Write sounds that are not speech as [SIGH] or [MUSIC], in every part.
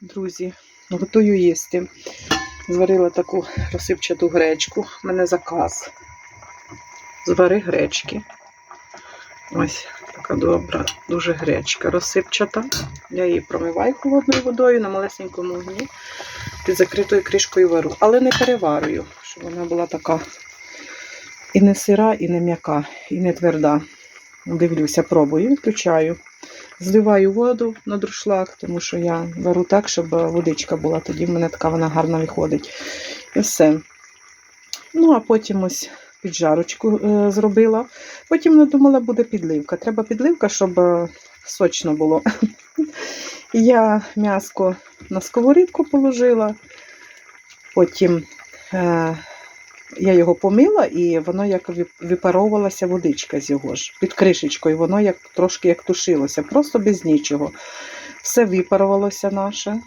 друзі, готую їсти. Зварила таку розсипчату гречку. У мене заказ. Звари гречки. Ось така добра, дуже гречка розсипчата. Я її промиваю холодною водою на малесенькому вогні під закритою кришкою вару. Але не переварую, щоб вона була така і не сира, і не м'яка, і не тверда. Дивлюся, пробую, включаю. Зливаю воду на друшлак, тому що я беру так, щоб водичка була, тоді в мене така вона гарно виходить. І все. Ну, а потім ось піджарочку е, зробила. Потім надумала, буде підливка. Треба підливка, щоб е, сочно було. [LAUGHS] Я м'яско на сковорідку положила, потім е, я його помила, і воно як випаровувалася водичка з його ж під кришечкою, воно як трошки як тушилося, просто без нічого. Все випарувалося наше.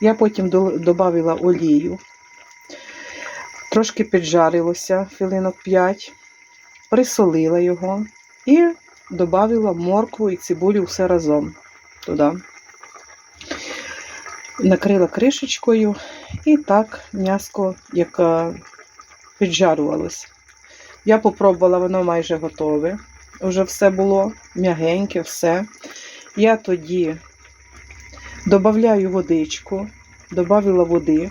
Я потім додавила олію, трошки піджарилося хвилинок 5, присолила його і додавила моркву і цибулю все разом туди. Накрила кришечкою і так м'яско, як е. Я попробувала, воно майже готове. Уже все було м'ягеньке, все. Я тоді додаю водичку, додавила води,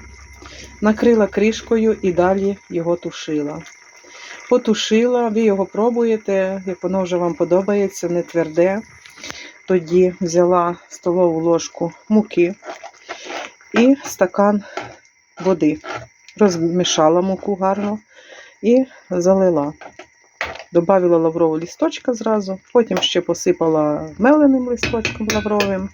накрила кришкою і далі його тушила. Потушила, ви його пробуєте, як воно вже вам подобається, не тверде. Тоді взяла столову ложку муки і стакан води. Розмішала муку гарно і залила. Добавила лаврового лісточка зразу, потім ще посипала меленим листочком лавровим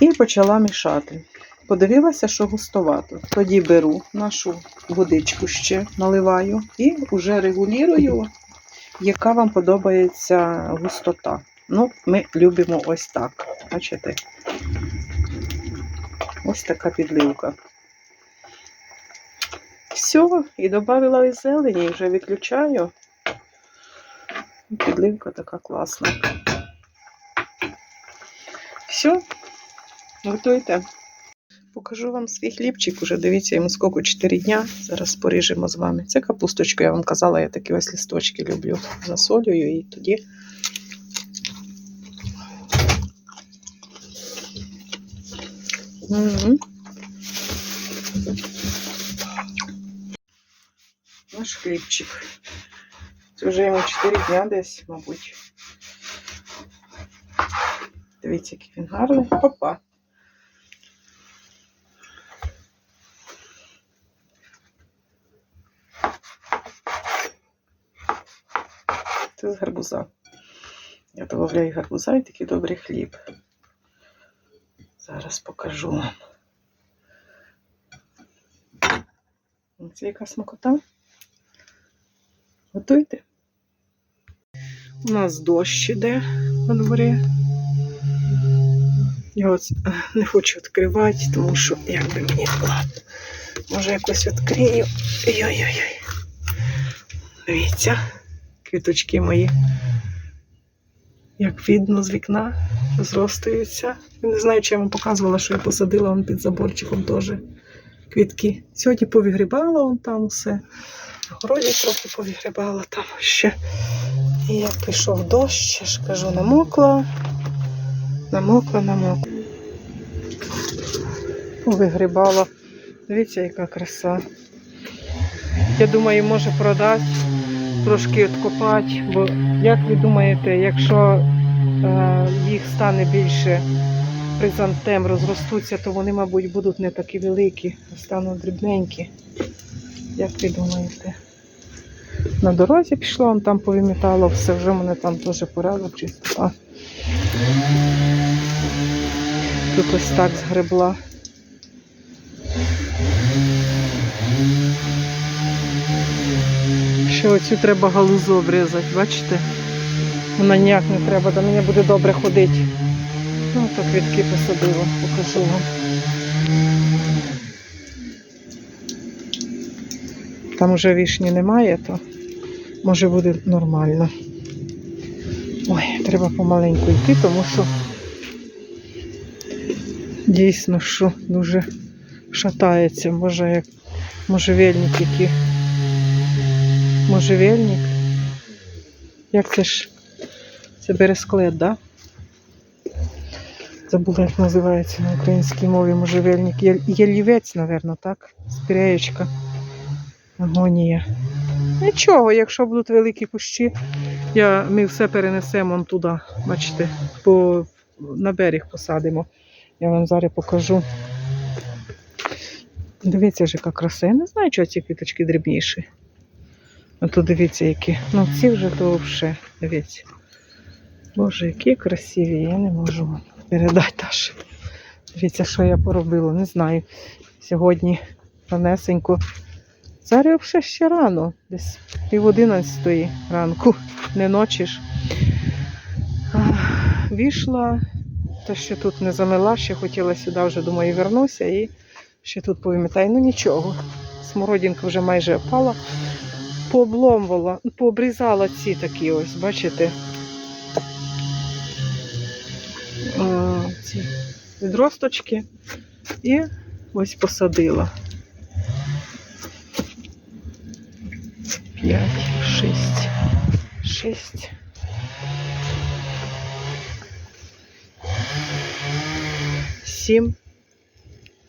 і почала мішати. Подивилася, що густовато. Тоді беру нашу водичку ще наливаю і вже регулюю, яка вам подобається густота. Ну, ми любимо ось так. Бачите? Ось така підливка. Все, і додала і зелені, і вже виключаю. Підливка така класна. Все, готуйте. Покажу вам свій хлібчик. Уже дивіться, йому скільки 4 дня. Зараз поріжемо з вами. Це капусточка, я вам казала, я такі ось листочки люблю. Засолюю і тоді. Мгм. Наш хлібчик. Це вже йому 4 дня десь, мабуть. Дивіться, який він гарний. Опа. Це з гарбуза. Я додаю гарбуза і такий добрий хліб. Зараз покажу вам. Це яка смакота. Готуйте. У нас дощ іде на дворі. Я от е, не хочу відкривати, тому що як би мені ладно. Може якось відкрию. Ой-ой-ой. Дивіться, квіточки мої. Як видно з вікна, зростаються. Я не знаю, чи я вам показувала, що я посадила вон під заборчиком теж квітки. Сьогодні повігрібала вон там все. Городі трохи повігрібала там ще. І як пішов дощ, я ж кажу, намокла. Намокла, намокла. Повигрібала. Дивіться, яка краса. Я думаю, може продати, трошки відкопати, бо як ви думаєте, якщо е, їх стане більше призантем, розростуться, то вони, мабуть, будуть не такі великі, а стануть дрібненькі. Як ви думаєте? На дорозі пішло, он там повимітало все, вже мене там теж порядок чисто. Тут ось так згребла. Ще оцю треба галузу обрізати, бачите? Вона ніяк не треба, до мене буде добре ходити. Ну, так квітки посадила, покажу вам. Там уже вішні немає, то може буде нормально. Ой, треба помаленьку йти, тому що Дійсно, що дуже шатається. Може, як можжевельник який. Можжевельник. Як це ж? Це бересклет, да? Забула, як називається на українській мові можжевельник. Є- Ялівець, напевно, так? Спіреєчка. Агонія. Нічого, якщо будуть великі кущі, я, ми все перенесемо туди, бачите, по, на берег посадимо. Я вам зараз покажу. Дивіться ж, яка краса. Я не знаю, чого ці квіточки дрібніші. А то дивіться, які. Ну, ці вже то вже. Дивіться. Боже, які красиві, я не можу вам передати аж. Дивіться, що я поробила. Не знаю. Сьогодні ранесенько. Зараз вже ще рано, десь пів одинадцятої ранку, не ночі ж. Війшла, та ще тут не замила, ще хотіла сюди, вже думаю, вернуся і ще тут повимітаю. Ну нічого. Смородинка вже майже опала. Пообломувала, пообрізала ці такі ось, бачите? Ці відросточки. І ось посадила. П'ять, шість, шість. Сім.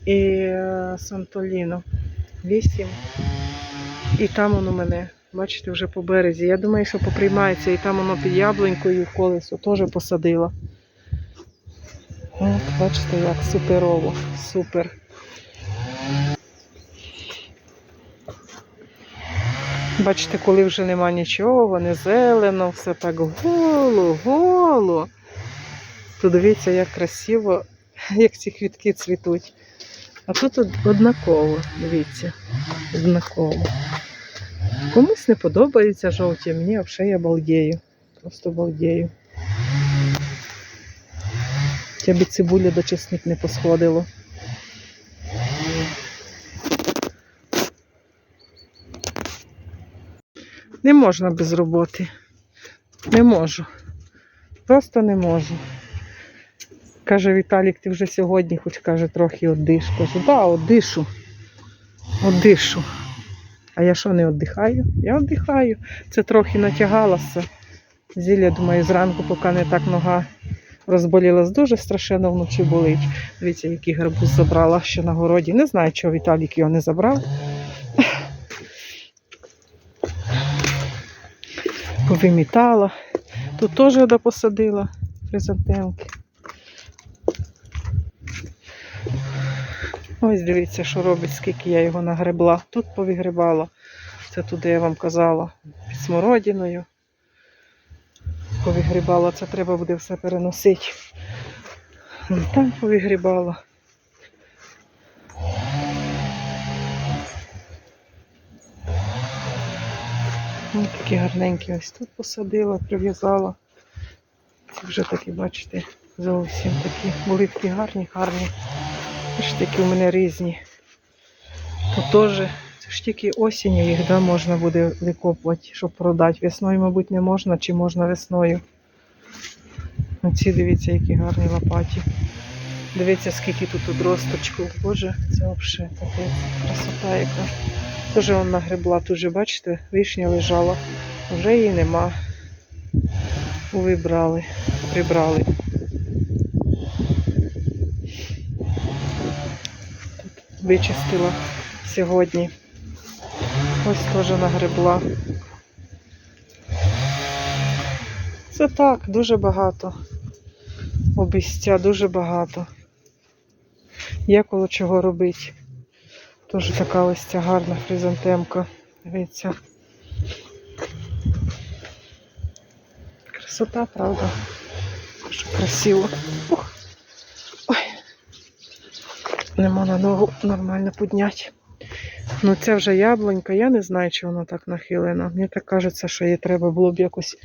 І е, Сантоліно. Вісім. І там воно мене, бачите, вже по березі. Я думаю, що поприймається, і там воно під яблунькою колесо теж посадила. От, бачите, як суперово, супер. Бачите, коли вже нема нічого, не зелено, все так голо, голо. То дивіться, як красиво, як ці квітки цвітуть. А тут однаково, дивіться, однаково. Комусь не подобається жовті, мені взагалі я балдею. Просто балдею. Тя б цибуля до чесник не посходило. Не можна без роботи. Не можу. Просто не можу. Каже Віталік, ти вже сьогодні хоч каже трохи оддиш. Кажу, да, одишу. Одишу. А я що не віддихаю? Я віддихаю. Це трохи натягалася. Зілля, думаю, зранку, поки не так нога розболілась, дуже страшенно вночі болить. Дивіться, який гарбуз забрала ще на городі. Не знаю, чого Віталік його не забрав. Повимітала. Тут теж посадила хризантемки. Ось дивіться, що робить, скільки я його нагребла. Тут повигребала. Це туди я вам казала під смородиною. Повигрібала, це треба буде все переносити. Там повигрібала. Ось такі гарненькі ось тут посадила, прив'язала. Це вже такі, бачите, зовсім такі. Були такі гарні, гарні. Такі у мене різні. Тут теж, ж тільки осінню їх да, можна буде викопувати, щоб продати. Весною, мабуть, не можна, чи можна весною. Оці дивіться, які гарні лопаті. Дивіться, скільки тут одросточку. Боже, це взагалі таке красота яка. Теж вон нагребла, тут же, бачите, вишня лежала. Вже її нема. Вибрали, прибрали. Тут вичистила сьогодні. Ось теж нагребла. Це так, дуже багато. Обістя дуже багато. Є коло чого робити. Теж така ось ця гарна хризантемка. Дивіться. Красота, правда? Дуже красиво. Ух. Ой. Нема на ногу нормально підняти. Ну це вже яблунька, я не знаю, чи вона так нахилена. Мені так кажеться, що її треба було б якось.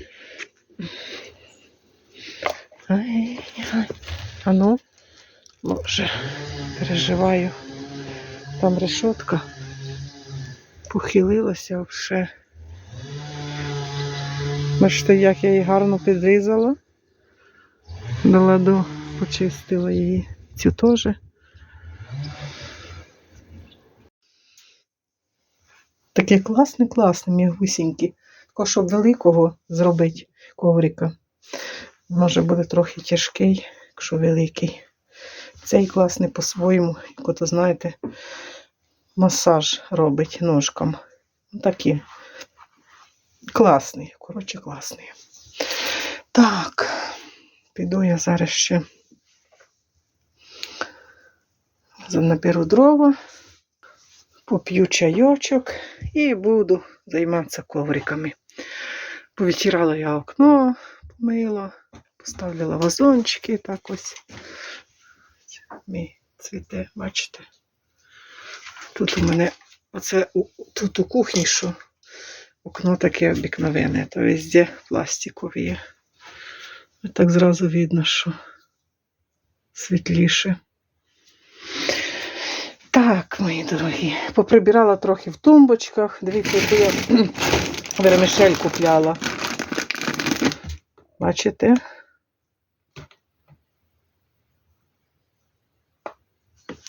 Ай, ай. А ну, боже, переживаю. Там решетка похилилася вже. Бачите, як я її гарно підрізала. До ладу почистила її. цю теж. Таке класне, класне, мігусінькі. Тільки щоб великого зробити коврика. Може буде трохи тяжкий, якщо великий. Цей класний по-своєму, як ото, знаєте, масаж робить ножкам. Ну, Такі. Класний, коротше, класний. Так, піду я зараз ще наберу дрова, поп'ю чайочок і буду займатися ковриками. Повитирала я окно, помила, поставила вазончики, так ось. Мій цвіте, бачите. Тут у мене оце тут у кухні, що окно таке обикновене, то везде пластикові. Так зразу видно, що світліше. Так, мої дорогі, поприбирала трохи в тумбочках. Дивіться, яку я [CLEARS THROAT] вермишель купляла. Бачите?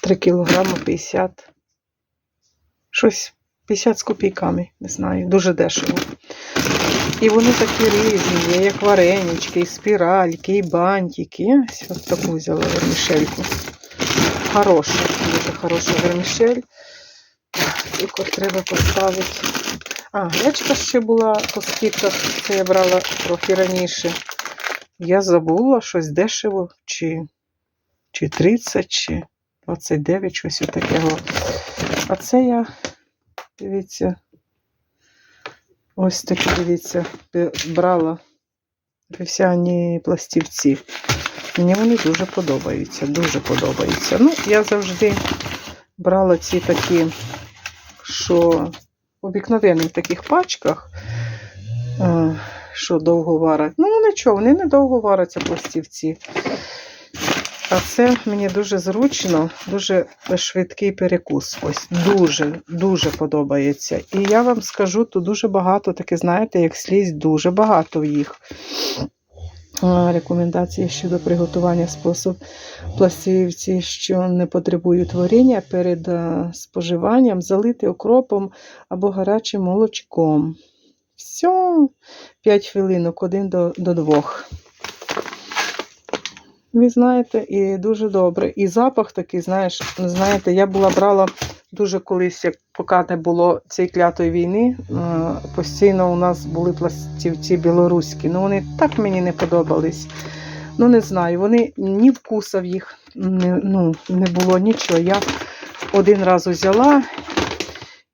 Три кілограми 50. Щось 50 з копійками, не знаю, дуже дешево. І вони такі різні, є як варенички, і спіральки, і бантики. Ось от таку взяла вермішельку. Хороша, дуже хороша вермішель. Цукор треба поставити. А, гречка ще була по скидках, це я брала трохи раніше. Я забула щось дешево, чи, чи 30, чи 29, щось отаке. А це я, дивіться, ось такі, дивіться, брала вівсяні пластівці. Мені вони дуже подобаються, дуже подобаються. Ну, я завжди брала ці такі, що в таких пачках, е, що довго варять. Ну, нічого, вони не довго варяться пластівці. А це мені дуже зручно, дуже швидкий перекус. Ось дуже, дуже подобається. І я вам скажу, тут дуже багато, таке, знаєте, як слізь, дуже багато в їх. Рекомендації щодо приготування спосіб пластівці, що не потребують варіння перед споживанням, залити окропом або гарячим молочком. Все, 5 хвилинок, один до, до двох. Ви знаєте, і дуже добре. І запах такий, знаєш, знаєте, я була брала дуже колись, як поки не було цієї клятої війни, е, постійно у нас були пластівці білоруські. Ну вони так мені не подобались. Ну, не знаю, вони ні вкуса в їх не, ну, не було нічого. Я один раз взяла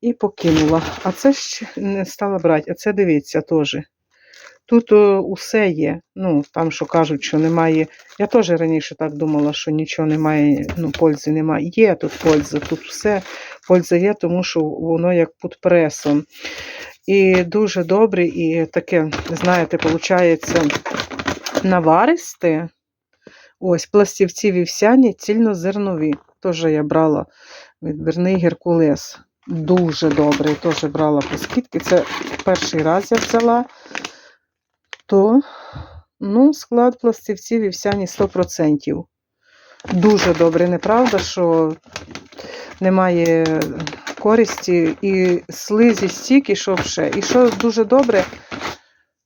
і покинула. А це ще не стала брати. А це дивіться теж. Тут усе є. Ну, там, що кажуть, що немає. Я теж раніше так думала, що нічого немає, ну, пользи немає. Є тут польза, тут все польза є, тому що воно як під пресом. І дуже добре, і таке, знаєте, виходить, наваристе. Ось, пластівці вівсяні, цільнозернові. Теж я брала відбірний Геркулес. Дуже добрий, теж брала по скидки. Це перший раз я взяла. То, ну, склад пластівців вівсяні 100%. Дуже добре, неправда, що немає користі і слизі стільки, що ще. І що дуже добре,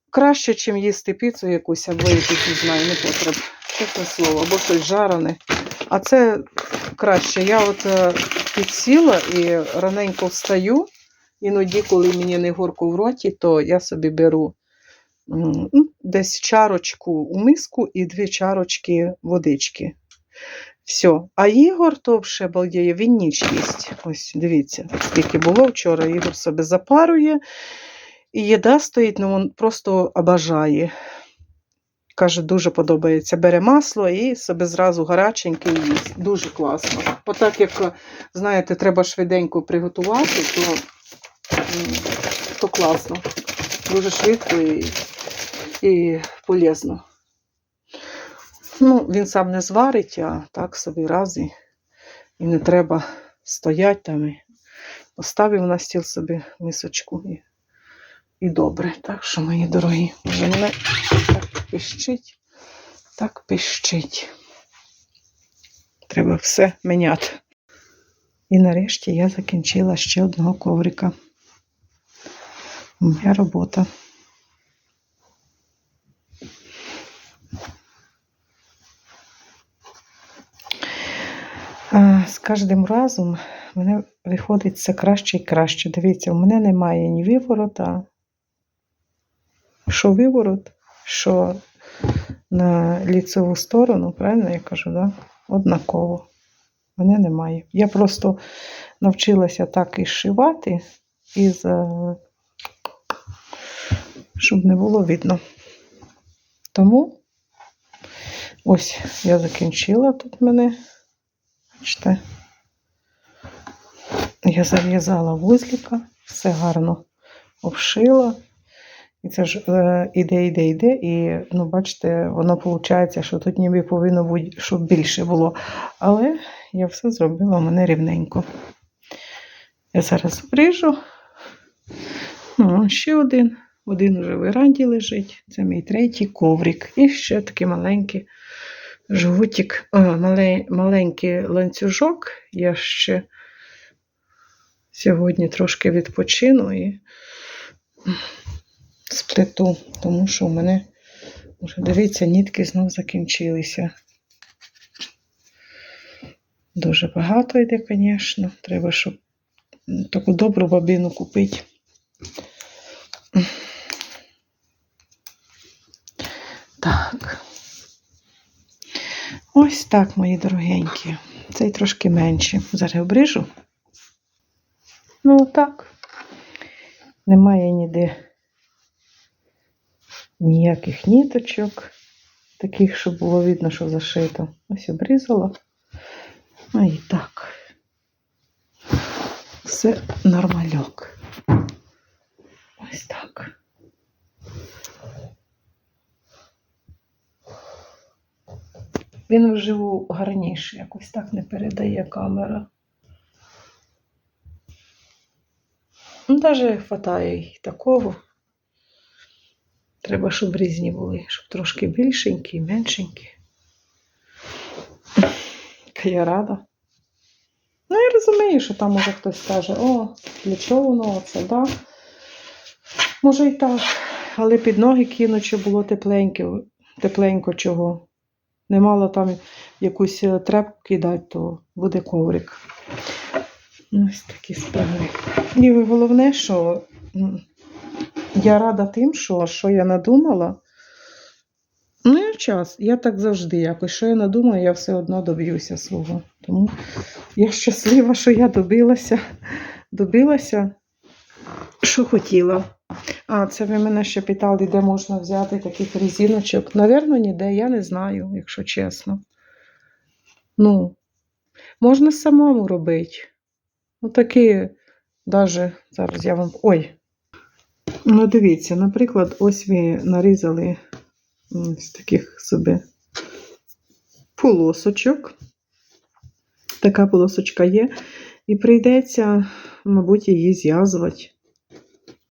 краще, ніж їсти піцу якусь, або якусь, не знаю, не потріб. Чесне слово, або щось жарене. А це краще. Я от е, підсіла і раненько встаю. Іноді, коли мені не горко в роті, то я собі беру десь чарочку у миску і дві чарочки водички. Все. А Ігор то ще балдіє, він ніч їсть. Ось, дивіться, скільки було вчора. Ігор собі запарує, і їда стоїть, ну він просто обажає. Каже, дуже подобається. Бере масло і собі зразу гаряченьке їсть. Дуже класно. Бо так як, знаєте, треба швиденько приготувати, то, то класно. Дуже швидко і, і полезно. Ну, він сам не зварить, а так собі раз і, і не треба стояти там. І поставив на стіл собі мисочку і, і добре. Так що, мої дорогі, вже мене так пищить, так пищить. треба все міняти. І нарешті я закінчила ще одного коврика. Моя робота. З кожним разом мене виходить все краще і краще. Дивіться, у мене немає ні виворота, що виворот, що на ліцеву сторону, правильно я кажу, да? однаково. Мене немає. Я просто навчилася так і зшивати, і щоб не було видно. Тому ось я закінчила тут мене. Бачите, я зав'язала вузліка, все гарно обшила. І це ж е, іде, іде, іде, і ну, бачите, воно виходить, що тут ніби повинно бути, щоб більше було. Але я все зробила мене рівненько. Я зараз обріжу. Ну, ще один. Один уже в веранді лежить. Це мій третій коврик. І ще такий маленький жгутик, а, мале, маленький ланцюжок. Я ще сьогодні трошки відпочину і сплету, тому що у мене вже дивіться, нітки знов закінчилися. Дуже багато йде, звісно. Треба, щоб таку добру бабину купити. Так. Ось так, мої дорогенькі. Цей трошки менше. Зараз обріжу. Ну, так. Немає ніде ніяких ніточок, таких, щоб було видно, що зашито. Ось обрізала. Ну і так. Все нормальок. Ось так. Він вживу гарніше, якось так не передає камера. Ну, навіть хватає й такого. Треба, щоб різні були, щоб трошки більшенькі, меншенькі. Яка Я рада. Ну, я розумію, що там може хтось скаже, о, для чого воно це, да? Може і так. Але під ноги кинуть, щоб було тепленько, тепленько чого. Не мало там якусь е, трепку кидати, то буде коврик. Ось такі справи. І головне, що я рада тим, що, що я надумала. Ну, я час. Я так завжди якось. Що я надумаю, я все одно доб'юся свого. Тому я щаслива, що я добилася, добилася, що хотіла. А, це ви мене ще питали, де можна взяти таких резиночок. Навірно, ніде, я не знаю, якщо чесно. Ну, можна самому робити. Ну, такі, даже, зараз я вам. Ой. Ну, дивіться, наприклад, ось ви нарізали з таких собі полосочок. Така полосочка є. І прийдеться, мабуть, її зв'язувати.